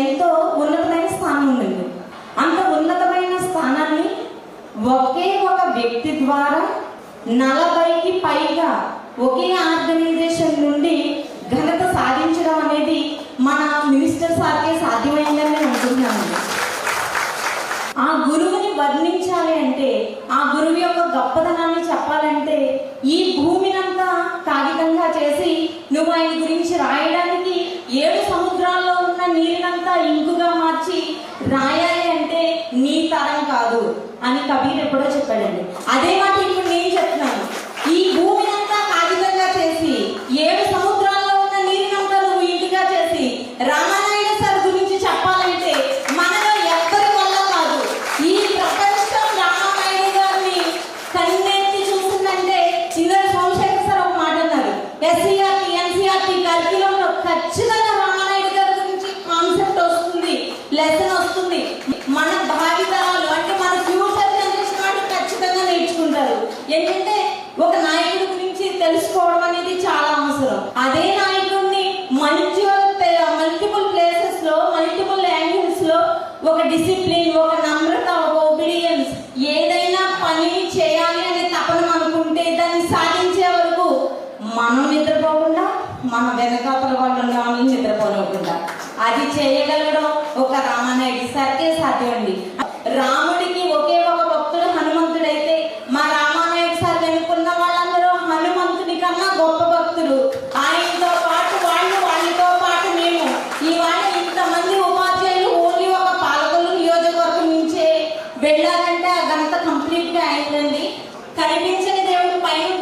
ఎంతో ఉన్నతమైన స్థానం ఉందండి. అంత ఉన్నతమైన స్థానాన్ని ఒకే ఒక వ్యక్తి ద్వారా నలభైకి పైగా ఒకే ఆర్గనైజేషన్ నుండి ఘనత సాధించడం అనేది మన మినిస్టర్ సార్కే సాధ్యమైందని నేను అనుకుంటున్నాను ఆ గురువుని వర్ణించాలి అంటే ఆ గురువు యొక్క గొప్పతనాన్ని చెప్పాలంటే ఈ భూమినంతా కాగితంగా చేసి నువ్వు ఆయన గురించి రాయడం రాయాలి అంటే నీ తరం కాదు అని కబీర్ ఎప్పుడో చెప్పాడండి. అదే మాట ఇప్పుడు నేను చెప్తున్నాను. ఈ భూమినంతా కాగితంగా చేసి ఏడు సముద్రాల్లో ఉన్న నీరునంతా నువ్వు ఇంటిగా చేసి రామానాయుడు సార్ గురించి చెప్పాలంటే మనలో ఎవ్వరి వల్ల కాదు. ఈ ప్రపంచం రామానాయుడు గారిని కన్నెత్తి చూస్తుందంటే చిందర సోమశేఖర్ సార్ ఒక మాట అన్నారు. ఎస్సీఆర్టీ ఎన్సీఆర్టీ కరికులంలో ఖచ్చితంగా రామానాయుడు గారి గురించి కాన్సెప్ట్ వస్తుంది లెసన్ మన భావితరాలు అంటే మన ఫ్యూచర్ జనరేషన్ వాళ్ళు ఖచ్చితంగా నేర్చుకుంటారు. ఏంటంటే ఒక నాయకుడి గురించి తెలుసుకోవడం అనేది చాలా అవసరం. అదే నాయకుడిని మంచి మల్టిపుల్ ప్లేసెస్లో మల్టిపుల్ యాంగిల్స్లో ఒక డిసిప్లిన్ ఒక నమ్రత ఒక ఒబిడియన్స్ ఏదైనా పని చేయాలి అనే తపన అనుకుంటే దాన్ని సాధించే వరకు మనం నిద్రపోకుండా మన వెనకాతల వాళ్ళు వాళ్ళు నిద్రపోకుండా అది చేయగలగడం ఒక వెళ్ళాలంటే ఆ ఘనత కంప్లీట్గా అయిందండి కనిపించని దేవుడు పైన